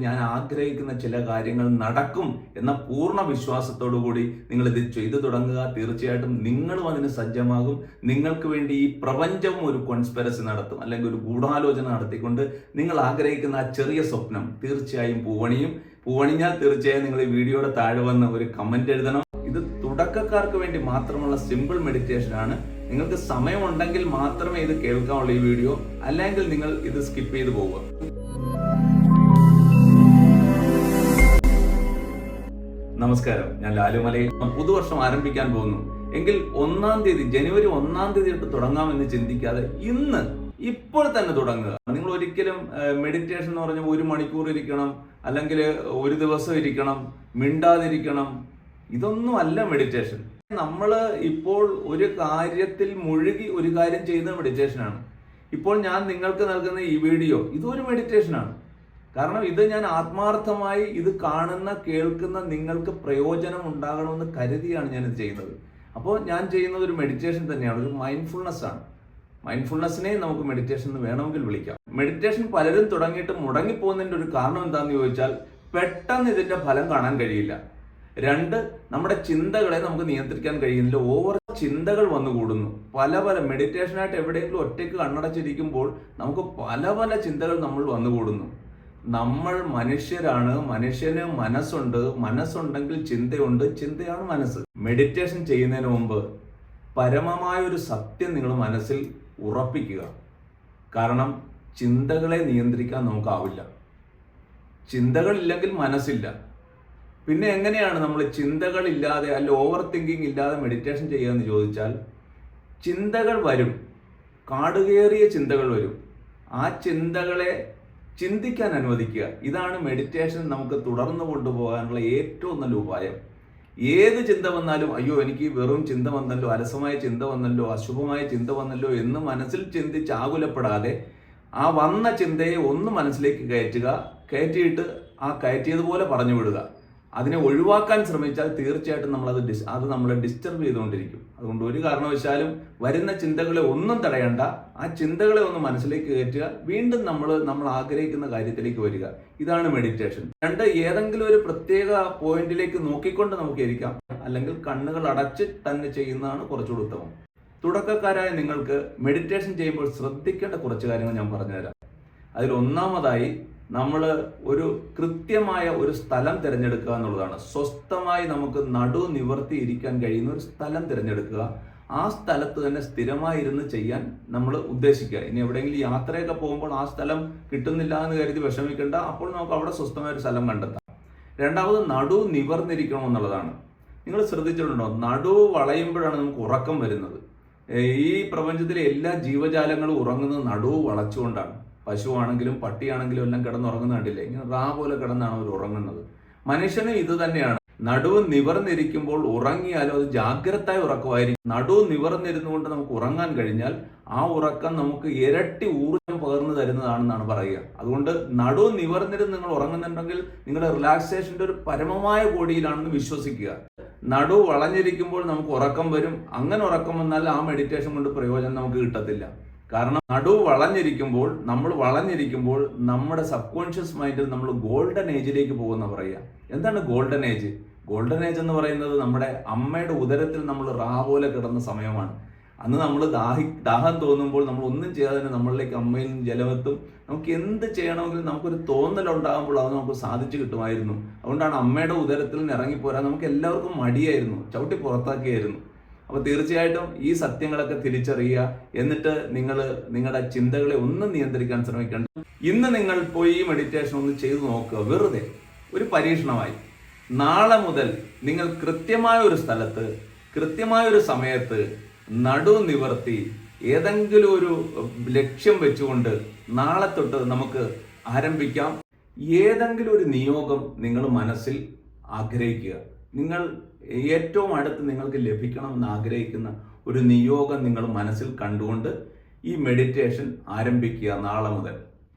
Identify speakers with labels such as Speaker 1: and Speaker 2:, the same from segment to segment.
Speaker 1: ഞാൻ ആഗ്രഹിക്കുന്ന ചില കാര്യങ്ങൾ നടക്കും എന്ന പൂർണ വിശ്വാസത്തോടു കൂടി നിങ്ങൾ ഇത് ചെയ്തു തുടങ്ങുക. തീർച്ചയായിട്ടും നിങ്ങളും അതിന് സജ്ജമാകും. നിങ്ങൾക്ക് വേണ്ടി ഈ പ്രപഞ്ചവും ഒരു കോൺസ്പെറസി നടത്തും. അല്ലെങ്കിൽ ഒരു ഗൂഢാലോചന നടത്തിക്കൊണ്ട് നിങ്ങൾ ആഗ്രഹിക്കുന്ന ആ ചെറിയ സ്വപ്നം തീർച്ചയായും പൂവണിയും. പൂവണിഞ്ഞാൽ തീർച്ചയായും നിങ്ങൾ ഈ വീഡിയോയുടെ താഴെ വന്ന് ഒരു കമന്റ് എഴുതണം. ഇത് തുടക്കക്കാർക്ക് വേണ്ടി മാത്രമുള്ള സിമ്പിൾ മെഡിറ്റേഷൻ ആണ്. നിങ്ങൾക്ക് സമയമുണ്ടെങ്കിൽ മാത്രമേ ഇത് കേൾക്കാവുള്ളൂ ഈ വീഡിയോ. അല്ലെങ്കിൽ നിങ്ങൾ ഇത് സ്കിപ്പ് ചെയ്ത് പോവുക. നമസ്കാരം ഞാൻ ലാലുമലയിൽ പുതുവർഷം ആരംഭിക്കാൻ പോകുന്നു. എങ്കിൽ ഒന്നാം തീയതി ജനുവരി ഒന്നാം തീയതി തൊട്ട് തുടങ്ങാമെന്ന് ചിന്തിക്കാതെ ഇന്ന് ഇപ്പോൾ തന്നെ തുടങ്ങുക. നിങ്ങൾ ഒരിക്കലും മെഡിറ്റേഷൻ എന്ന് പറഞ്ഞാൽ ഒരു മണിക്കൂർ ഇരിക്കണം അല്ലെങ്കിൽ ഒരു ദിവസം ഇരിക്കണം മിണ്ടാതിരിക്കണം. ഇതൊന്നും അല്ല മെഡിറ്റേഷൻ നമ്മൾ ഇപ്പോൾ ഒരു കാര്യത്തിൽ മുഴുകി ഒരു കാര്യം ചെയ്യുന്ന മെഡിറ്റേഷനാണ് ഇപ്പോൾ ഞാൻ നിങ്ങൾക്ക് നൽകുന്ന ഈ വീഡിയോ ഇതൊരു മെഡിറ്റേഷനാണ് കാരണം ഇത് ഞാൻ ആത്മാർത്ഥമായി ഇത് കാണുന്ന കേൾക്കുന്ന നിങ്ങൾക്ക് പ്രയോജനം ഉണ്ടാകണമെന്ന് കരുതിയാണ് ഞാൻ ഇത് ചെയ്യുന്നത്. അപ്പോൾ ഞാൻ ചെയ്യുന്നത് ഒരു മെഡിറ്റേഷൻ തന്നെയാണ് ഒരു മൈൻഡ്ഫുൾനെസ് ആണ്. മൈൻഡ്ഫുൾനെസ്സിനെ നമുക്ക് മെഡിറ്റേഷൻ എന്ന് വേണമെങ്കിൽ വിളിക്കാം. മെഡിറ്റേഷൻ പലരും തുടങ്ങിയിട്ട് മുടങ്ങിപ്പോകുന്നതിന്റെ ഒരു കാരണം എന്താണെന്ന് ചോദിച്ചാൽ പെട്ടെന്ന് ഇതിന്റെ ഫലം കാണാൻ കഴിയില്ല. രണ്ട് നമ്മുടെ ചിന്തകളെ നമുക്ക് നിയന്ത്രിക്കാൻ കഴിയുന്നില്ല. ഓവർ ചിന്തകൾ വന്നു കൂടുന്നു പല പല മെഡിറ്റേഷനായിട്ട് എവിടെയെങ്കിലും ഒറ്റയ്ക്ക് കണ്ണടച്ചിരിക്കുമ്പോൾ നമുക്ക് പല പല ചിന്തകൾ നമ്മൾ വന്നുകൂടുന്നു. നമ്മൾ മനുഷ്യരാണ് മനുഷ്യന് മനസ്സുണ്ട് മനസ്സുണ്ടെങ്കിൽ ചിന്തയുണ്ട് ചിന്തയാണ് മനസ്സ്. മെഡിറ്റേഷൻ ചെയ്യുന്നതിന് മുമ്പ് പരമമായ ഒരു സത്യം നിങ്ങൾ മനസ്സിൽ ഉറപ്പിക്കുക. കാരണം ചിന്തകളെ നിയന്ത്രിക്കാൻ നമുക്കാവില്ല. ചിന്തകളില്ലെങ്കിൽ മനസ്സില്ല. പിന്നെ എങ്ങനെയാണ് നമ്മൾ ചിന്തകളില്ലാതെ അല്ല ഓവർ തിങ്കിങ് ഇല്ലാതെ മെഡിറ്റേഷൻ ചെയ്യുക എന്ന് ചോദിച്ചാൽ ചിന്തകൾ വരും. കാടുകേറിയ ചിന്തകൾ വരും. ആ ചിന്തകളെ ചിന്തിക്കാൻ അനുവദിക്കുക. ഇതാണ് മെഡിറ്റേഷൻ നമുക്ക് തുടർന്ന് കൊണ്ടുപോകാനുള്ള ഏറ്റവും നല്ല ഉപായം. ഏത് ചിന്ത വന്നാലും അയ്യോ എനിക്ക് വെറും ചിന്ത വന്നല്ലോ അലസമായ ചിന്ത വന്നല്ലോ അശുഭമായ ചിന്ത വന്നല്ലോ എന്ന് മനസ്സിൽ ചിന്തിച്ച് ആകുലപ്പെടാതെ ആ വന്ന ചിന്തയെ ഒന്ന് മനസ്സിലേക്ക് കയറ്റുക. കയറ്റിയിട്ട് ആ കയറ്റിയതുപോലെ പറഞ്ഞു വിടുക. അതിനെ ഒഴിവാക്കാൻ ശ്രമിച്ചാൽ തീർച്ചയായിട്ടും നമ്മൾ അത് ഡിസ് അത് നമ്മളെ ഡിസ്റ്റർബ് ചെയ്തുകൊണ്ടിരിക്കും. അതുകൊണ്ട് ഒരു കാരണവശാലും വരുന്ന ചിന്തകളെ ഒന്നും തടയണ്ട. ആ ചിന്തകളെ ഒന്ന് മനസ്സിലേക്ക് കയറ്റുക. വീണ്ടും നമ്മൾ നമ്മൾ ആഗ്രഹിക്കുന്ന കാര്യത്തിലേക്ക് വരിക. ഇതാണ് മെഡിറ്റേഷൻ രണ്ട് ഏതെങ്കിലും ഒരു പ്രത്യേക പോയിന്റിലേക്ക് നോക്കിക്കൊണ്ട് നമുക്ക് ഇരിക്കാം. അല്ലെങ്കിൽ കണ്ണുകൾ അടച്ച് തന്നെ ചെയ്യുന്നതാണ് കുറച്ചുകൂടി ഉത്തമം. തുടക്കക്കാരായ നിങ്ങൾക്ക് മെഡിറ്റേഷൻ ചെയ്യുമ്പോൾ ശ്രദ്ധിക്കേണ്ട കുറച്ച് കാര്യങ്ങൾ ഞാൻ പറഞ്ഞുതരാം. അതിൽ ഒന്നാമതായി നമ്മൾ ഒരു കൃത്യമായ ഒരു സ്ഥലം തിരഞ്ഞെടുക്കുക എന്നുള്ളതാണ്. സ്വസ്ഥമായി നമുക്ക് നടു നിവർത്തി ഇരിക്കാൻ കഴിയുന്ന ഒരു സ്ഥലം തിരഞ്ഞെടുക്കുക. ആ സ്ഥലത്ത് തന്നെ സ്ഥിരമായിരുന്ന് ചെയ്യാൻ നമ്മൾ ഉദ്ദേശിക്കുക. ഇനി എവിടെയെങ്കിലും യാത്രയൊക്കെ പോകുമ്പോൾ ആ സ്ഥലം കിട്ടുന്നില്ല എന്ന് കരുതി വിഷമിക്കേണ്ട. അപ്പോൾ നമുക്ക് അവിടെ സ്വസ്ഥമായ ഒരു സ്ഥലം കണ്ടെത്താം. രണ്ടാമത് നടു നിവർന്നിരിക്കണം എന്നുള്ളതാണ്. നിങ്ങൾ ശ്രദ്ധിച്ചിട്ടുണ്ടോ? നടു വളയുമ്പോഴാണ് നമുക്ക് ഉറക്കം വരുന്നത്. ഈ പ്രപഞ്ചത്തിലെ എല്ലാ ജീവജാലങ്ങളും ഉറങ്ങുന്നത് നടുവ് വളച്ചുകൊണ്ടാണ്. പശുവാണെങ്കിലും പട്ടിയാണെങ്കിലും എല്ലാം കിടന്നുറങ്ങുന്ന കണ്ടില്ലേ? ഇങ്ങനെ റാ പോലെ കിടന്നാണ് അവർ ഉറങ്ങുന്നത്. മനുഷ്യനും ഇത് തന്നെയാണ്. നടുവ് നിവർന്നിരിക്കുമ്പോൾ ഉറങ്ങിയാലും അത് ജാഗ്രതായ ഉറക്കമായിരിക്കും. നടുവ് നിവർന്നിരുന്നുകൊണ്ട് നമുക്ക് ഉറങ്ങാൻ കഴിഞ്ഞാൽ ആ ഉറക്കം നമുക്ക് ഇരട്ടി ഊർജം പകർന്നു തരുന്നതാണെന്നാണ് പറയുക. അതുകൊണ്ട് നടുവ് നിവർന്നിരുന്ന് നിങ്ങൾ ഉറങ്ങുന്നുണ്ടെങ്കിൽ നിങ്ങളുടെ റിലാക്സേഷന്റെ ഒരു പരമമായ കോടിയിലാണെന്ന് വിശ്വസിക്കുക. നടു വളഞ്ഞിരിക്കുമ്പോൾ നമുക്ക് ഉറക്കം വരും. അങ്ങനെ ഉറക്കം വന്നാൽ ആ മെഡിറ്റേഷൻ കൊണ്ട് പ്രയോജനം നമുക്ക് കിട്ടത്തില്ല. കാരണം നടു വളഞ്ഞിരിക്കുമ്പോൾ നമ്മൾ വളഞ്ഞിരിക്കുമ്പോൾ നമ്മുടെ സബ് കോൺഷ്യസ് മൈൻഡിൽ നമ്മൾ ഗോൾഡൻ ഏജിലേക്ക് പോകുന്ന പറയുക. എന്താണ് ഗോൾഡൻ ഏജ് ഗോൾഡൻ ഏജ് എന്ന് പറയുന്നത് നമ്മുടെ അമ്മയുടെ ഉദരത്തിൽ നമ്മൾ റാ പോലെ കിടന്ന സമയമാണ്. അന്ന് നമ്മൾ ദാഹി ദാഹം തോന്നുമ്പോൾ നമ്മൾ ഒന്നും ചെയ്യാതെ നമ്മളിലേക്ക് അമ്മയിൽ നിന്ന് ജലമെത്തും. നമുക്ക് എന്ത് ചെയ്യണമെങ്കിലും നമുക്കൊരു തോന്നലുണ്ടാകുമ്പോൾ അത് നമുക്ക് സാധിച്ചു കിട്ടുമായിരുന്നു. അതുകൊണ്ടാണ് അമ്മയുടെ ഉദരത്തിൽ നിന്ന് ഇറങ്ങിപ്പോരാൻ നമുക്ക് എല്ലാവർക്കും മടിയായിരുന്നു. ചവിട്ടി പുറത്താക്കിയായിരുന്നു. അപ്പോൾ തീർച്ചയായിട്ടും ഈ സത്യങ്ങളൊക്കെ തിരിച്ചറിയുക. എന്നിട്ട് നിങ്ങൾ നിങ്ങളുടെ ചിന്തകളെ ഒന്നും നിയന്ത്രിക്കാൻ ശ്രമിക്കേണ്ട. ഇന്ന് നിങ്ങൾ പോയി ഈ മെഡിറ്റേഷൻ ഒന്ന് ചെയ്തു നോക്കുക. വെറുതെ. ഒരു പരീക്ഷണമായി. നാളെ മുതൽ നിങ്ങൾ കൃത്യമായ ഒരു സ്ഥലത്ത് കൃത്യമായ ഒരു സമയത്ത് നടു നിവർത്തി ഏതെങ്കിലും ഒരു ലക്ഷ്യം വെച്ചുകൊണ്ട് നാളെ തൊട്ട് നമുക്ക് ആരംഭിക്കാം. ഏതെങ്കിലും ഒരു നിയോഗം നിങ്ങൾ മനസ്സിൽ ആഗ്രഹിക്കുക. നിങ്ങൾ ഏറ്റവും അടുത്ത് നിങ്ങൾക്ക് ലഭിക്കണമെന്ന് ആഗ്രഹിക്കുന്ന ഒരു നിയോഗം നിങ്ങൾ മനസ്സിൽ കണ്ടുകൊണ്ട് ഈ മെഡിറ്റേഷൻ ആരംഭിക്കുക നാളെ മുതൽ.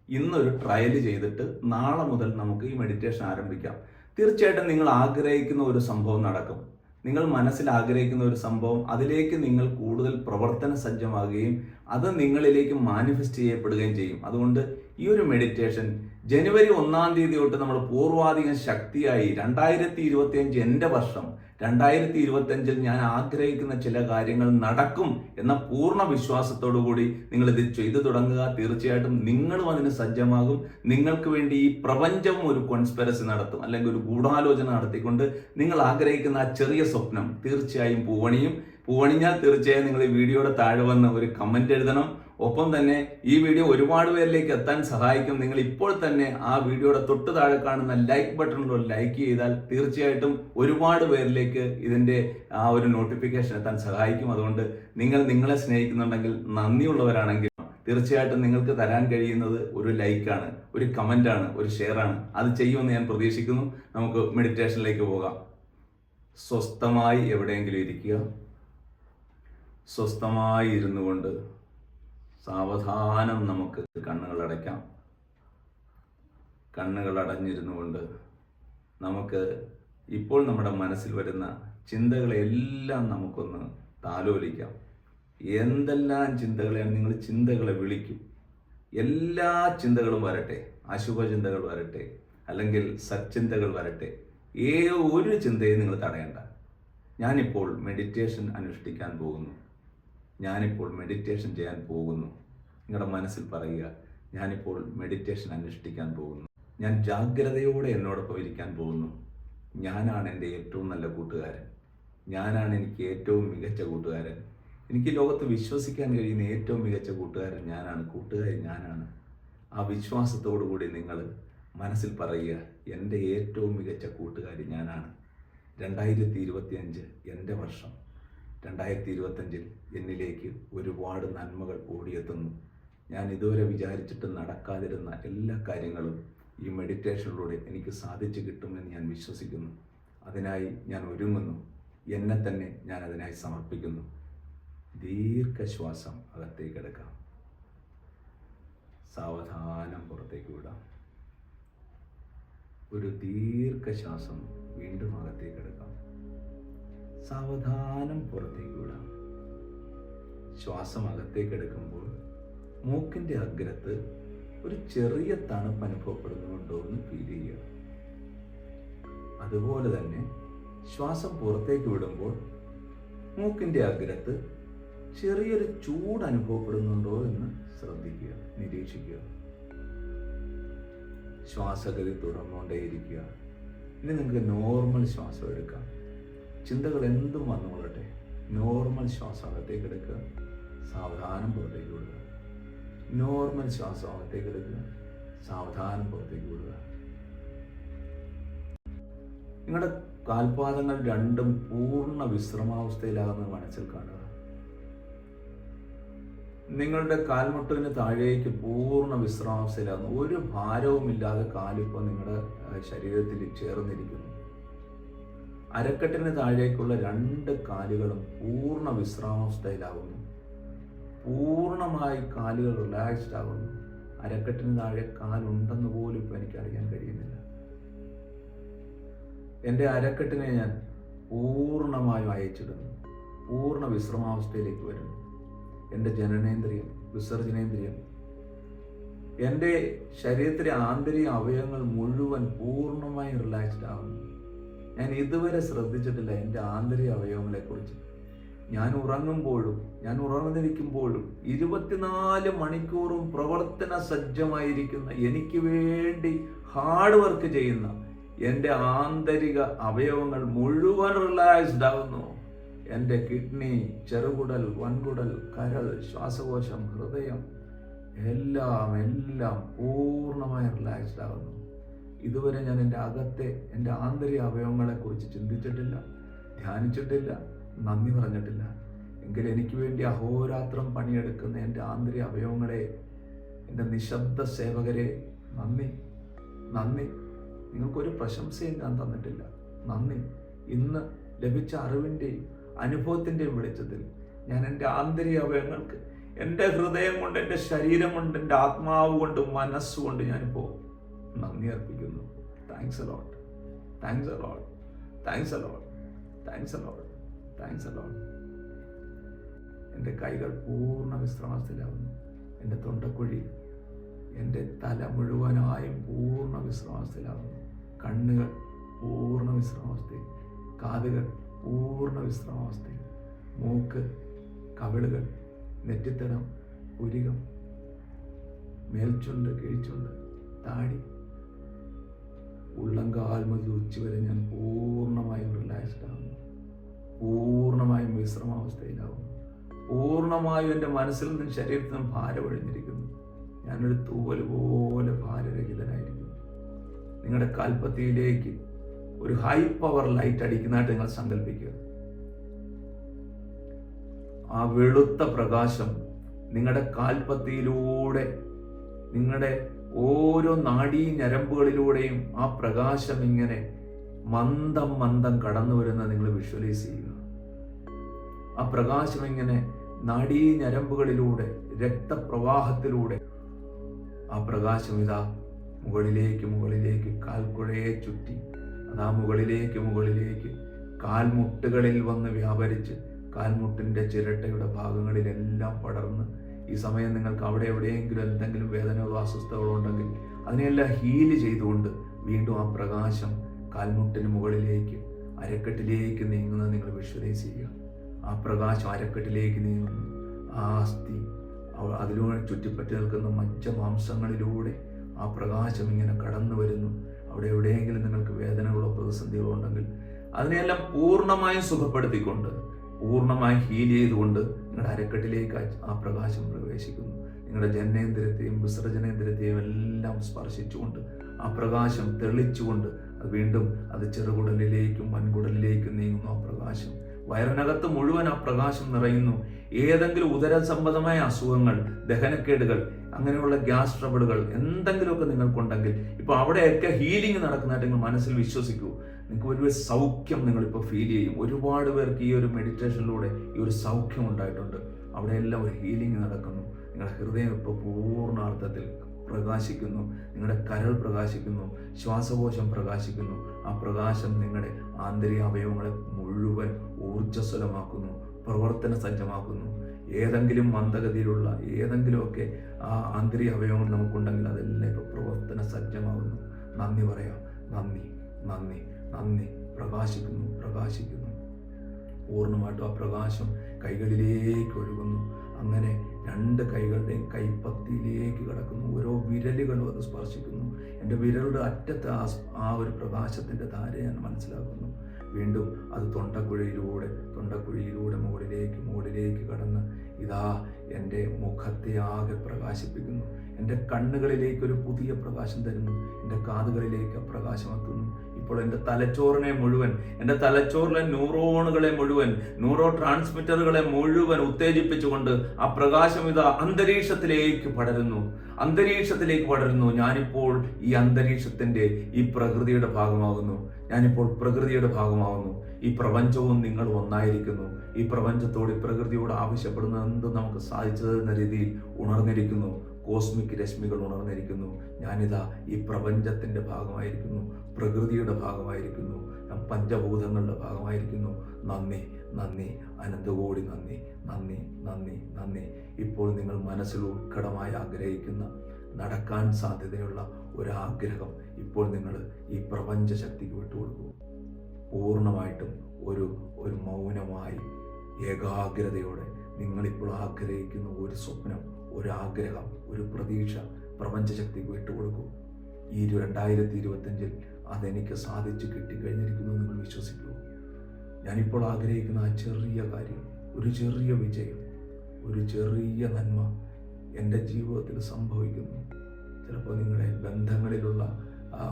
Speaker 1: ഇന്നൊരു ട്രയൽ ചെയ്തിട്ട് നാളെ മുതൽ നമുക്ക് ഈ മെഡിറ്റേഷൻ ആരംഭിക്കാം. തീർച്ചയായിട്ടും നിങ്ങൾ ആഗ്രഹിക്കുന്ന ഒരു സംഭവം നടക്കും. നിങ്ങൾ മനസ്സിൽ ആഗ്രഹിക്കുന്ന ഒരു സംഭവം അതിലേക്ക് നിങ്ങൾ കൂടുതൽ പ്രവർത്തന സജ്ജമാകുകയും അത് നിങ്ങളിലേക്ക് മാനിഫെസ്റ്റ് ചെയ്യപ്പെടുകയും ചെയ്യും. അതുകൊണ്ട് ഈ ഒരു മെഡിറ്റേഷൻ ജനുവരി ഒന്നാം തീയതി തൊട്ട് നമ്മൾ പൂർവാധികം ശക്തിയായി രണ്ടായിരത്തി ഇരുപത്തി അഞ്ച് എന്റെ വർഷം രണ്ടായിരത്തി ഇരുപത്തി അഞ്ചിൽ ഞാൻ ആഗ്രഹിക്കുന്ന ചില കാര്യങ്ങൾ നടക്കും എന്ന പൂർണ വിശ്വാസത്തോടു കൂടി നിങ്ങൾ ഇത് ചെയ്തു തുടങ്ങുക. തീർച്ചയായിട്ടും നിങ്ങളും അതിന് സജ്ജമാകും. നിങ്ങൾക്ക് വേണ്ടി ഈ പ്രപഞ്ചവും ഒരു കോൺസ്പെറസി നടത്തും. അല്ലെങ്കിൽ ഒരു ഗൂഢാലോചന നടത്തിക്കൊണ്ട് നിങ്ങൾ ആഗ്രഹിക്കുന്ന ആ ചെറിയ സ്വപ്നം തീർച്ചയായും പൂവണിയും. പൂവണിഞ്ഞാൽ തീർച്ചയായും നിങ്ങൾ ഈ വീഡിയോയുടെ താഴെ വന്ന് ഒരു കമന്റ് എഴുതണം. ഒപ്പം തന്നെ ഈ വീഡിയോ ഒരുപാട് പേരിലേക്ക് എത്താൻ സഹായിക്കും. നിങ്ങൾ ഇപ്പോൾ തന്നെ ആ വീഡിയോയുടെ തൊട്ട് താഴെ കാണുന്ന ലൈക്ക് ബട്ടണിൽ ലൈക്ക് ചെയ്താൽ തീർച്ചയായിട്ടും ഒരുപാട് പേരിലേക്ക് ഇതിന്റെ ആ ഒരു നോട്ടിഫിക്കേഷൻ എത്താൻ സഹായിക്കും. അതുകൊണ്ട് നിങ്ങൾ നിങ്ങളെ സ്നേഹിക്കുന്നുണ്ടെങ്കിൽ നന്ദിയുള്ളവരാണെങ്കിൽ തീർച്ചയായിട്ടും നിങ്ങൾക്ക് തരാൻ കഴിയുന്നത് ഒരു ലൈക്കാണ് ഒരു കമന്റാണ് ഒരു ഷെയറാണ് അത് ചെയ്യുമെന്ന് ഞാൻ പ്രതീക്ഷിക്കുന്നു. നമുക്ക് മെഡിറ്റേഷനിലേക്ക് പോകാം. സ്വസ്ഥമായി എവിടെയെങ്കിലും ഇരിക്കുക. സ്വസ്ഥമായി ഇരുന്നു കൊണ്ട് സാവധാനം നമുക്ക് കണ്ണുകൾ അടയ്ക്കാം കണ്ണുകൾ അടഞ്ഞിരുന്നു കൊണ്ട് നമുക്ക് ഇപ്പോൾ നമ്മുടെ മനസ്സിൽ വരുന്ന ചിന്തകളെല്ലാം നമുക്കൊന്ന് താലോലിക്കാം. എന്തെല്ലാം ചിന്തകളെയാണ് നിങ്ങൾ ചിന്തകളെ വിളിക്കും? എല്ലാ ചിന്തകളും വരട്ടെ. അശുഭ ചിന്തകൾ വരട്ടെ. അല്ലെങ്കിൽ സച്ചിന്തകൾ വരട്ടെ. ഏതോ ഒരു ചിന്തയും നിങ്ങൾ തടയണ്ട. ഞാനിപ്പോൾ മെഡിറ്റേഷൻ അനുഷ്ഠിക്കാൻ പോകുന്നു. ഞാനിപ്പോൾ മെഡിറ്റേഷൻ ചെയ്യാൻ പോകുന്നു. നിങ്ങളുടെ മനസ്സിൽ പറയുക ഞാനിപ്പോൾ മെഡിറ്റേഷൻ അനുഷ്ഠിക്കാൻ പോകുന്നു. ഞാൻ ജാഗ്രതയോടെ എന്നോടൊപ്പം ഇരിക്കാൻ പോകുന്നു. ഞാനാണ് എന്റെ ഏറ്റവും നല്ല കൂട്ടുകാരൻ. ഞാനാണ് എനിക്ക് ഏറ്റവും മികച്ച കൂട്ടുകാരൻ. എനിക്ക് ലോകത്ത് വിശ്വസിക്കാൻ കഴിയുന്ന ഏറ്റവും മികച്ച കൂട്ടുകാരൻ ഞാനാണ്. കൂട്ടുകാരൻ ഞാനാണ്. ആ വിശ്വാസത്തോടു കൂടി നിങ്ങൾ മനസ്സിൽ പറയുക എന്റെ ഏറ്റവും മികച്ച കൂട്ടുകാരി ഞാനാണ്. രണ്ടായിരത്തി ഇരുപത്തിയഞ്ച് എന്റെ വർഷം. രണ്ടായിരത്തി ഇരുപത്തഞ്ചിൽ എന്നിലേക്ക് ഒരുപാട് നന്മകൾ ഓടിയെത്തുന്നു. ഞാൻ ഇതുവരെ വിചാരിച്ചിട്ട് നടക്കാതിരുന്ന എല്ലാ കാര്യങ്ങളും ഈ മെഡിറ്റേഷനിലൂടെ എനിക്ക് സാധിച്ചു കിട്ടുമെന്ന് ഞാൻ വിശ്വസിക്കുന്നു. അതിനായി ഞാൻ ഒരുങ്ങുന്നു. എന്നെ തന്നെ ഞാൻ അതിനായി സമർപ്പിക്കുന്നു. ദീർഘശ്വാസം അകത്തേക്ക് എടുക്കാം. സാവധാനം പുറത്തേക്ക് വിടാം. ഒരു ദീർഘശ്വാസം വീണ്ടും അകത്തേക്ക് എടുക്കാം. സാവധാനം പുറത്തേക്ക് വിടാം ശ്വാസം അകത്തേക്ക് എടുക്കുമ്പോൾ മൂക്കിന്റെ അഗ്രത്ത് ഒരു ചെറിയ തണുപ്പ് അനുഭവപ്പെടുന്നുണ്ടോ എന്ന് ഫീൽ ചെയ്യുക. അതുപോലെ തന്നെ ശ്വാസം പുറത്തേക്ക് വിടുമ്പോൾ മൂക്കിന്റെ അഗ്രത്ത് ചെറിയൊരു ചൂട് അനുഭവപ്പെടുന്നുണ്ടോ എന്ന് ശ്രദ്ധിക്കുക നിരീക്ഷിക്കുക. ശ്വാസഗതി തുടർന്നുകൊണ്ടേയിരിക്കുക. ഇനി നിങ്ങൾക്ക് നോർമൽ ശ്വാസം എടുക്കാം. ചിന്തകൾ എന്തും വന്നുകൊള്ളട്ടെ നോർമൽ ശ്വാസം അകത്തേക്ക് എടുക്കുക. സാവധാനം പുറത്തേക്ക് വിടുക. നോർമൽ ശ്വാസം അകത്തേക്ക് എടുക്കുക. സാവധാനം പുറത്തേക്ക് വിടുക. നിങ്ങളുടെ കാൽപാദങ്ങൾ രണ്ടും പൂർണ വിശ്രമാവസ്ഥയിലാകുന്ന മനസ്സിൽ കാണുക. നിങ്ങളുടെ കാൽമുട്ടിന് താഴേക്ക് പൂർണ വിശ്രമാവസ്ഥയിലാകുന്നു. ഒരു ഭാരവുമില്ലാതെ കാലിപ്പോൾ നിങ്ങളുടെ ശരീരത്തിൽ ചേർന്നിരിക്കുന്നു. അരക്കെട്ടിന് താഴേക്കുള്ള രണ്ട് കാലുകളും പൂർണ വിശ്രാമാവസ്ഥയിലാകുന്നു. പൂർണമായി കാലുകൾ റിലാക്സ്ഡ് ആകുന്നു. അരക്കെട്ടിന് താഴെ കാലുണ്ടെന്ന് പോലും ഇപ്പം എനിക്ക് അറിയാൻ കഴിയുന്നില്ല. എന്റെ അരക്കെട്ടിനെ ഞാൻ പൂർണമായും അയച്ചിടുന്നു. പൂർണ വിശ്രമാവസ്ഥയിലേക്ക് വരുന്നു. എന്റെ ജനനേന്ദ്രിയം വിസർജനേന്ദ്രിയം എന്റെ ശരീരത്തിലെ ആന്തരിക അവയവങ്ങൾ മുഴുവൻ പൂർണമായും റിലാക്സ്ഡ് ആകുന്നു. ഞാൻ ഇതുവരെ ശ്രദ്ധിച്ചിട്ടില്ല എന്റെ ആന്തരിക അവയവങ്ങളെ കുറിച്ച് ഞാൻ ഉറങ്ങുമ്പോഴും ഞാൻ ഉറർന്നിരിക്കുമ്പോഴും ഇരുപത്തിനാല് മണിക്കൂറും പ്രവർത്തന സജ്ജമായിരിക്കുന്ന എനിക്ക് വേണ്ടി ഹാർഡ് വർക്ക് ചെയ്യുന്ന എന്റെ ആന്തരിക അവയവങ്ങൾ മുഴുവൻ റിലാക്സ്ഡ് ആകുന്നു എന്റെ കിഡ്നി ചെറുകുടൽ വൻകുടൽ കരൾ ശ്വാസകോശം ഹൃദയം എല്ലാം എല്ലാം പൂർണമായി റിലാക്സ്ഡ് ആകുന്നു ഇതുവരെ ഞാൻ എന്റെ അകത്തെ എന്റെ ആന്തരിക അവയവങ്ങളെക്കുറിച്ച് ചിന്തിച്ചിട്ടില്ല ധ്യാനിച്ചിട്ടില്ല നന്ദി പറഞ്ഞിട്ടില്ല. എങ്കിൽ എനിക്ക് വേണ്ടി അഹോരാത്രം പണിയെടുക്കുന്ന എന്റെ ആന്തരിക അവയവങ്ങളെ എന്റെ നിശബ്ദ സേവകരെ നന്ദി നന്ദി. നിങ്ങൾക്കൊരു പ്രശംസയും ഞാൻ തന്നിട്ടില്ല. നന്ദി. ഇന്ന് ലഭിച്ച അറിവിന്റെയും അനുഭവത്തിന്റെയും വെളിച്ചത്തിൽ ഞാൻ എന്റെ ആന്തരിക അവയവങ്ങൾക്ക് എന്റെ ഹൃദയം കൊണ്ട് എന്റെ ശരീരം കൊണ്ട് എന്റെ ആത്മാവ് കൊണ്ട് മനസ്സുകൊണ്ട് ഞാനിപ്പോൾ നന്ദി അർപ്പിക്കുന്നു. Thanks a lot thanks a lot thanks a lot thanks a lot thanks a lot എന്റെ കൈകൾ പൂർണ വിശ്രമത്തിലാവുന്നു. എന്റെ തൊണ്ടക്കുഴി എന്റെ തല മുഴുവനായും പൂർണ വിശ്രമത്തിലാവുന്നു. കണ്ണുകൾ പൂർണ വിശ്രമാവസ്ഥയിൽ കാതുകൾ പൂർണ വിശ്രമാവസ്ഥയിൽ മൂക്ക് കവിളുകൾ നെറ്റിത്തടം പുരികം മേൽച്ചുണ്ട് കിഴിച്ചുണ്ട് താടി ഉള്ളംകാൽ മുതൽ ഉച്ച വരെ ഞാൻ പൂർണമായും റിലാക്സ്ഡ് ആകുന്നു പൂർണമായും വിശ്രമാവസ്ഥയിലാകുന്നു പൂർണമായും എന്റെ മനസ്സിൽ നിന്നും ശരീരത്തിൽ നിന്നും ഭാരം ഒഴിഞ്ഞിരിക്കുന്നു. ഞാനൊരു തൂവൽ പോലെ ഭാരരഹിതനായിരിക്കും നിങ്ങളുടെ കാൽപ്പത്തിയിലേക്ക് ഒരു ഹൈ പവർ ലൈറ്റ് അടിക്കുന്നതായിട്ട് നിങ്ങൾ സങ്കല്പിക്കുക ആ വെളുത്ത പ്രകാശം നിങ്ങളുടെ കാൽപ്പത്തിയിലൂടെ നിങ്ങളുടെ ഓരോ നാഡീ ഞരമ്പുകളിലൂടെയും ആ പ്രകാശം ഇങ്ങനെ മന്ദം മന്ദം കടന്നു വരുന്ന നിങ്ങൾ വിഷ്വലൈസ് ചെയ്യുക. ആ പ്രകാശം ഇങ്ങനെ നാഡീ ഞരമ്പുകളിലൂടെ രക്തപ്രവാഹത്തിലൂടെ ആ പ്രകാശം ഇതാ മുകളിലേക്ക് മുകളിലേക്ക് കാൽക്കുഴയെ ചുറ്റി അതാ മുകളിലേക്ക് മുകളിലേക്ക് കാൽമുട്ടുകളിൽ വന്ന് വ്യാപരിച്ച് കാൽമുട്ടിന്റെ ചിരട്ടയുടെ ഭാഗങ്ങളിലെല്ലാം പടർന്ന് ഈ സമയം നിങ്ങൾക്ക് അവിടെ എവിടെയെങ്കിലും എന്തെങ്കിലും വേദനകളോ അസ്വസ്ഥതകളോ ഉണ്ടെങ്കിൽ അതിനെല്ലാം ഹീൽ ചെയ്തുകൊണ്ട് വീണ്ടും ആ പ്രകാശം കാൽമുട്ടിന് മുകളിലേക്ക് അരക്കെട്ടിലേക്ക് നീങ്ങുന്നത് നിങ്ങൾ വിഷ്വലൈസ് ചെയ്യുക. ആ പ്രകാശം അരക്കെട്ടിലേക്ക് നീങ്ങുന്നു. ആ അസ്ഥി അതിലൂടെ ചുറ്റിപ്പറ്റി നിൽക്കുന്ന മജ്ജ മാംസങ്ങളിലൂടെ ആ പ്രകാശം ഇങ്ങനെ കടന്നു വരുന്നു. അവിടെ എവിടെയെങ്കിലും നിങ്ങൾക്ക് വേദനകളോ പ്രതിസന്ധികളോ ഉണ്ടെങ്കിൽ അതിനെയെല്ലാം പൂർണമായും സുഖപ്പെടുത്തിക്കൊണ്ട് പൂർണമായി ഹീൽ ചെയ്തുകൊണ്ട് നിങ്ങളുടെ അരക്കെട്ടിലേക്ക് ആ- പ്രകാശം പ്രവേശിക്കുന്നു. നിങ്ങളുടെ ജനനേന്ദ്രത്തെയും വിസർജനേന്ദ്രത്തെയും എല്ലാം സ്പർശിച്ചുകൊണ്ട് ആ പ്രകാശം തെളിച്ചുകൊണ്ട് അത് വീണ്ടും അത് ചെറുകുടലിലേക്കും വൻകുടലിലേക്കും നീങ്ങുന്നു. ആ പ്രകാശം വയറിനകത്ത് മുഴുവൻ ആ പ്രകാശം നിറയുന്നു. ഏതെങ്കിലും ഉദര സംബന്ധമായ അസുഖങ്ങൾ ദഹനക്കേടുകൾ അങ്ങനെയുള്ള ഗ്യാസ് ട്രബിളുകൾ എന്തെങ്കിലുമൊക്കെ നിങ്ങൾക്കുണ്ടെങ്കിൽ ഇപ്പോൾ അവിടെയൊക്കെ ഹീലിംഗ് നടക്കുന്നതായിട്ട് നിങ്ങൾ മനസ്സിൽ വിശ്വസിക്കൂ. നിങ്ങൾക്ക് വലിയ സൗഖ്യം നിങ്ങളിപ്പോൾ ഫീൽ ചെയ്യും. ഒരുപാട് പേർക്ക് ഈ ഒരു മെഡിറ്റേഷനിലൂടെ ഈ ഒരു സൗഖ്യം ഉണ്ടായിട്ടുണ്ട്. അവിടെയെല്ലാം ഒരു ഹീലിംഗ് നടക്കുന്നു. നിങ്ങളുടെ ഹൃദയം ഇപ്പോൾ പൂർണാർത്ഥത്തിൽ പ്രകാശിക്കുന്നു. നിങ്ങളുടെ കരൾ പ്രകാശിക്കുന്നു. ശ്വാസകോശം പ്രകാശിക്കുന്നു. ആ പ്രകാശം നിങ്ങളുടെ ആന്തരിക അവയവങ്ങളെ മുഴുവൻ ഊർജസ്വലമാക്കുന്നു. പ്രവർത്തന സജ്ജമാക്കുന്നു. ഏതെങ്കിലും മന്ദഗതിയിലുള്ള ഏതെങ്കിലുമൊക്കെ ആ ആന്തരിക അവയവങ്ങൾ നമുക്കുണ്ടെങ്കിൽ അതെല്ലാം ഇപ്പോൾ പ്രവർത്തന സജ്ജമാകുന്നു. നന്ദി പറയാം. നന്ദി. നന്ദി. നന്ദി. പ്രകാശിക്കുന്നു പ്രകാശിക്കുന്നു. പൂർണമായിട്ടും ആ പ്രകാശം കൈകളിലേക്ക് ഒഴുകുന്നു. അങ്ങനെ രണ്ട് കൈകളുടെയും കൈപ്പത്തിയിലേക്ക് കിടക്കുന്നു. ഓരോ വിരലുകളും അത് സ്പർശിക്കുന്നു. എന്റെ വിരലുടെ അറ്റത്ത് ആ ആ ഒരു പ്രകാശത്തിന്റെ ധാര ഞാൻ മനസ്സിലാക്കുന്നു. വീണ്ടും അത് തൊണ്ടക്കുഴിയിലൂടെ തൊണ്ടക്കുഴിയിലൂടെ മുകളിലേക്ക് മുകളിലേക്ക് കടന്ന് ഇതാ എന്റെ മുഖത്തെ ആകെ പ്രകാശിപ്പിക്കുന്നു. എന്റെ കണ്ണുകളിലേക്ക് ഒരു പുതിയ പ്രകാശം തരുന്നു. എന്റെ കാതുകളിലേക്ക് പ്രകാശം എത്തുന്നു. ഇപ്പോൾ എന്റെ തലച്ചോറിനെ മുഴുവൻ എന്റെ തലച്ചോറിലെ ന്യൂറോണുകളെ മുഴുവൻ ന്യൂറോ ട്രാൻസ്മിറ്ററുകളെ മുഴുവൻ ഉത്തേജിപ്പിച്ചുകൊണ്ട് ആ പ്രകാശം ഇത് അന്തരീക്ഷത്തിലേക്ക് പടരുന്നു. അന്തരീക്ഷത്തിലേക്ക് പടരുന്നു. ഞാനിപ്പോൾ ഈ അന്തരീക്ഷത്തിന്റെ ഈ പ്രകൃതിയുടെ ഭാഗമാകുന്നു. ഞാനിപ്പോൾ പ്രകൃതിയുടെ ഭാഗമാകുന്നു. ഈ പ്രപഞ്ചവും നിങ്ങൾ ഒന്നായിരിക്കുന്നു. ഈ പ്രപഞ്ചത്തോട് പ്രകൃതിയോട് ആവശ്യപ്പെടുന്ന എന്ത് നമുക്ക് സാധിച്ചത് എന്ന രീതിയിൽ ഉണർന്നിരിക്കുന്നു. കോസ്മിക് രശ്മികൾ ഉണർന്നിരിക്കുന്നു. ഞാനിതാ ഈ പ്രപഞ്ചത്തിന്റെ ഭാഗമായിരിക്കുന്നു. പ്രകൃതിയുടെ ഭാഗമായിരിക്കുന്നു. ഞാൻ പഞ്ചഭൂതങ്ങളുടെ ഭാഗമായിരിക്കുന്നു. നന്ദി നന്ദി അനന്തകോടി നന്ദി നന്ദി നന്ദി നന്ദി. ഇപ്പോൾ നിങ്ങൾ മനസ്സിൽ ഉത്കടമായി ആഗ്രഹിക്കുന്ന നടക്കാൻ സാധ്യതയുള്ള ഒരാഗ്രഹം ഇപ്പോൾ നിങ്ങൾ ഈ പ്രപഞ്ച ശക്തിക്ക് വിട്ടുകൊടുക്കൂ പൂർണമായിട്ടും ഒരു ഒരു മൗനമായി ഏകാഗ്രതയോടെ നിങ്ങളിപ്പോൾ ആഗ്രഹിക്കുന്ന ഒരു സ്വപ്നം ഒരു ആഗ്രഹം ഒരു പ്രതീക്ഷ പ്രപഞ്ചശക്തി വിട്ടുകൊടുക്കും. ഈ രണ്ടായിരത്തി ഇരുപത്തഞ്ചിൽ അതെനിക്ക് സാധിച്ചു കിട്ടിക്കഴിഞ്ഞിരിക്കുന്നു നിങ്ങൾ വിശ്വസിക്കൂ. ഞാനിപ്പോൾ ആഗ്രഹിക്കുന്ന ആ ചെറിയ കാര്യം ഒരു ചെറിയ വിജയം ഒരു ചെറിയ നന്മ എന്റെ ജീവിതത്തിൽ സംഭവിക്കുന്നു. ചിലപ്പോൾ നിങ്ങളുടെ ബന്ധങ്ങളിലുള്ള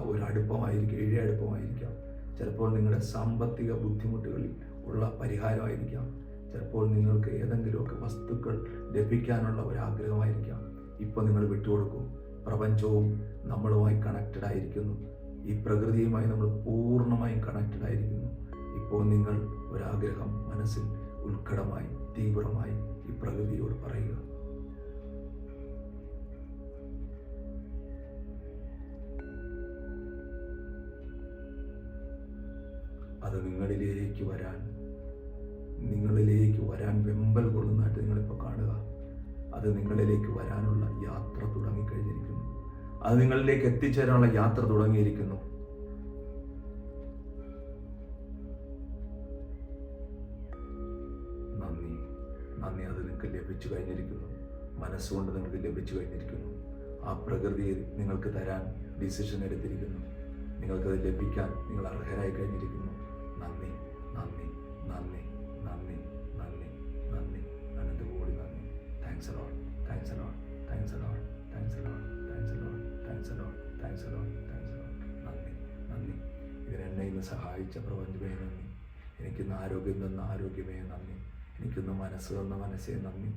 Speaker 1: ഒരു അടുപ്പമായിരിക്കും ഇഴ അടുപ്പമായിരിക്കാം. ചിലപ്പോൾ നിങ്ങളുടെ സാമ്പത്തിക ബുദ്ധിമുട്ടുകളിൽ ഉള്ള പരിഹാരമായിരിക്കാം. ചിലപ്പോൾ നിങ്ങൾക്ക് ഏതെങ്കിലുമൊക്കെ വസ്തുക്കൾ ലഭിക്കാനുള്ള ഒരാഗ്രഹമായിരിക്കാം. ഇപ്പോൾ നിങ്ങൾ വിട്ടുകൊടുക്കൂ. പ്രപഞ്ചവും നമ്മളുമായി കണക്റ്റഡ് ആയിരിക്കുന്നു. ഈ പ്രകൃതിയുമായി നമ്മൾ പൂർണമായും കണക്റ്റഡ് ആയിരിക്കുന്നു. ഇപ്പോൾ നിങ്ങൾ ഒരാഗ്രഹം മനസ്സിൽ ഉത്കടമായി തീവ്രമായി ഈ പ്രകൃതിയോട് പറയുക. അത് നിങ്ങളിലേക്ക് വരാൻ നിങ്ങളിലേക്ക് വരാൻ വെമ്പൽ കൊള്ളുന്നതായിട്ട് നിങ്ങളിപ്പോൾ കാണുക. അത് നിങ്ങളിലേക്ക് വരാനുള്ള യാത്ര തുടങ്ങിക്കഴിഞ്ഞിരിക്കുന്നു. അത് നിങ്ങളിലേക്ക് എത്തിച്ചേരാനുള്ള യാത്ര തുടങ്ങിയിരിക്കുന്നു. നന്ദി. നന്ദി അത് നിങ്ങൾക്ക് ലഭിച്ചു കഴിഞ്ഞിരിക്കുന്നു. മനസ്സുകൊണ്ട് നിങ്ങൾക്ക് ലഭിച്ചു കഴിഞ്ഞിരിക്കുന്നു. ആ പ്രകൃതിയിൽ നിങ്ങൾക്ക് തരാൻ ഡിസിഷൻ എടുത്തിരിക്കുന്നു. നിങ്ങൾക്കത് ലഭിക്കാൻ നിങ്ങൾ അർഹരായി കഴിഞ്ഞിരിക്കുന്നു. നന്ദി. നന്ദി. Thanks Thanks a lot. Thanks a lot. Thanks a lot. Thanks a lot. Thanks a lot. നന്ദി നന്ദി ഇതിനെന്നെ ഇന്ന് സഹായിച്ച പ്രപഞ്ചമേ നന്ദി എനിക്കിന്ന് ആരോഗ്യം തന്ന ആരോഗ്യമേ നന്ദി എനിക്കിന്ന് മനസ്സ് തന്ന മനസ്സേ നന്ദി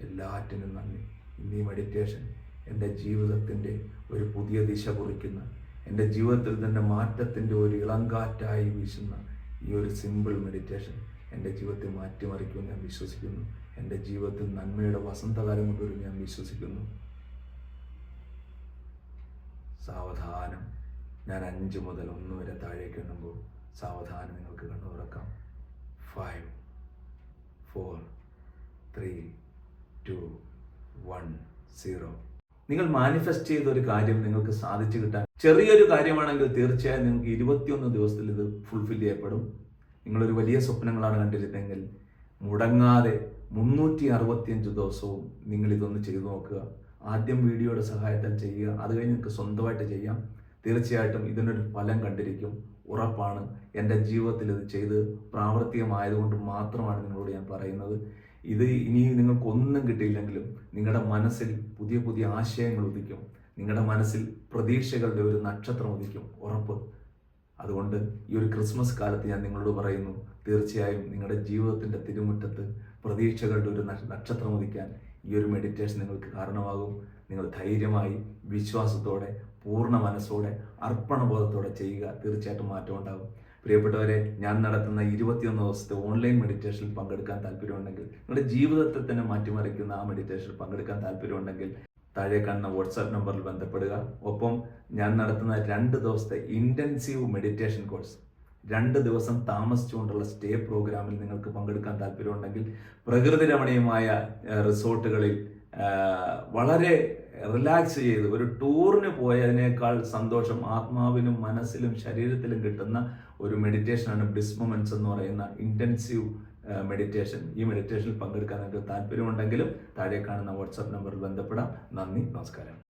Speaker 1: എല്ലാറ്റിനും നന്ദി ഇന്ന് ഈ മെഡിറ്റേഷൻ എന്റെ ജീവിതത്തിന്റെ ഒരു പുതിയ ദിശ കുറിക്കുന്ന എന്റെ ജീവിതത്തിൽ തന്നെ മാറ്റത്തിന്റെ ഒരു ഇളങ്കാറ്റായി വീശുന്ന ഈ ഒരു സിമ്പിൾ മെഡിറ്റേഷൻ എന്റെ ജീവിതത്തെ മാറ്റിമറിക്കുമെന്ന് ഞാൻ വിശ്വസിക്കുന്നു എന്റെ ജീവിതത്തിൽ നന്മയുടെ വസന്തകാലം കൊണ്ടുവരും ഞാൻ വിശ്വസിക്കുന്നു. സാവധാനം. ഞാൻ അഞ്ച് മുതൽ ഒന്ന് വരെ താഴേക്ക് എണ്ണുമ്പോൾ സാവധാനം നിങ്ങൾക്ക് കണ്ണു തുറക്കാം. Five four three two one zero. നിങ്ങൾ മാനിഫെസ്റ്റ് ചെയ്ത ഒരു കാര്യം നിങ്ങൾക്ക് സാധിച്ചു കിട്ടാൻ ചെറിയൊരു കാര്യമാണെങ്കിൽ തീർച്ചയായും നിങ്ങൾക്ക് ഇരുപത്തിയൊന്ന് ദിവസത്തിൽ ഇത് ഫുൾഫിൽ ചെയ്യപ്പെടും. നിങ്ങളൊരു വലിയ സ്വപ്നങ്ങളാണ് കണ്ടിരുന്നെങ്കിൽ മുടങ്ങാതെ മുന്നൂറ്റി അറുപത്തിയഞ്ച് ദിവസവും നിങ്ങൾ ഇതൊന്ന് ചെയ്തു നോക്കുക. ആദ്യം വീഡിയോയുടെ സഹായത്താൽ ചെയ്യുക. അത് കഴിഞ്ഞ് നിങ്ങൾക്ക് സ്വന്തമായിട്ട് ചെയ്യാം. തീർച്ചയായിട്ടും ഇതിനൊരു ഫലം കണ്ടിരിക്കും. ഉറപ്പാണ്. എന്റെ ജീവിതത്തിൽ ഇത് ചെയ്ത് പ്രാവർത്തികമായതുകൊണ്ട് മാത്രമാണ് നിങ്ങളോട് ഞാൻ പറയുന്നത്. ഇത് ഇനി നിങ്ങൾക്കൊന്നും കിട്ടിയില്ലെങ്കിലും നിങ്ങളുടെ മനസ്സിൽ പുതിയ പുതിയ ആശയങ്ങൾ ഉദിക്കും. നിങ്ങളുടെ മനസ്സിൽ പ്രതീക്ഷകളുടെ ഒരു നക്ഷത്രം ഉദിക്കും. ഉറപ്പ്. അതുകൊണ്ട് ഈ ഒരു ക്രിസ്മസ് കാലത്ത് ഞാൻ നിങ്ങളോട് പറയുന്നു തീർച്ചയായും നിങ്ങളുടെ ജീവിതത്തിന്റെ തിരുമുറ്റത്ത് പ്രതീക്ഷകളുടെ ഒരു നക്ഷത്രം ഉദിക്കാൻ ഈ ഒരു മെഡിറ്റേഷൻ നിങ്ങൾക്ക് കാരണമാകും. നിങ്ങൾ ധൈര്യമായി വിശ്വാസത്തോടെ പൂർണ മനസ്സോടെ അർപ്പണബോധത്തോടെ ചെയ്യുക തീർച്ചയായിട്ടും മാറ്റം ഉണ്ടാകും. പ്രിയപ്പെട്ടവരെ ഞാൻ നടത്തുന്ന ഇരുപത്തിയൊന്ന് ദിവസത്തെ ഓൺലൈൻ മെഡിറ്റേഷനിൽ പങ്കെടുക്കാൻ താല്പര്യമുണ്ടെങ്കിൽ നിങ്ങളുടെ ജീവിതത്തെ തന്നെ മാറ്റിമറിക്കുന്ന ആ മെഡിറ്റേഷനിൽ പങ്കെടുക്കാൻ താല്പര്യമുണ്ടെങ്കിൽ താഴെ കാണുന്ന വാട്സാപ്പ് നമ്പറിൽ ബന്ധപ്പെടുക. ഒപ്പം ഞാൻ നടത്തുന്ന രണ്ട് ദിവസത്തെ ഇന്റൻസീവ് മെഡിറ്റേഷൻ കോഴ്സ് രണ്ട് ദിവസം താമസിച്ചുകൊണ്ടുള്ള സ്റ്റേ പ്രോഗ്രാമിൽ നിങ്ങൾക്ക് പങ്കെടുക്കാൻ താല്പര്യമുണ്ടെങ്കിൽ പ്രകൃതി രമണീയമായ റിസോർട്ടുകളിൽ വളരെ റിലാക്സ് ചെയ്ത് ഒരു ടൂറിന് പോയതിനേക്കാൾ സന്തോഷം ആത്മാവിനും മനസ്സിലും ശരീരത്തിലും കിട്ടുന്ന ഒരു മെഡിറ്റേഷനാണ് ബ്ലിസ് മൊമെന്റ്സ് എന്ന് പറയുന്ന ഇന്റൻസീവ് മെഡിറ്റേഷൻ. ഈ മെഡിറ്റേഷനിൽ പങ്കെടുക്കാൻ നിങ്ങൾക്ക് താല്പര്യമുണ്ടെങ്കിലും താഴെ കാണുന്ന വാട്സാപ്പ് നമ്പറിൽ ബന്ധപ്പെടാം. നന്ദി നമസ്കാരം.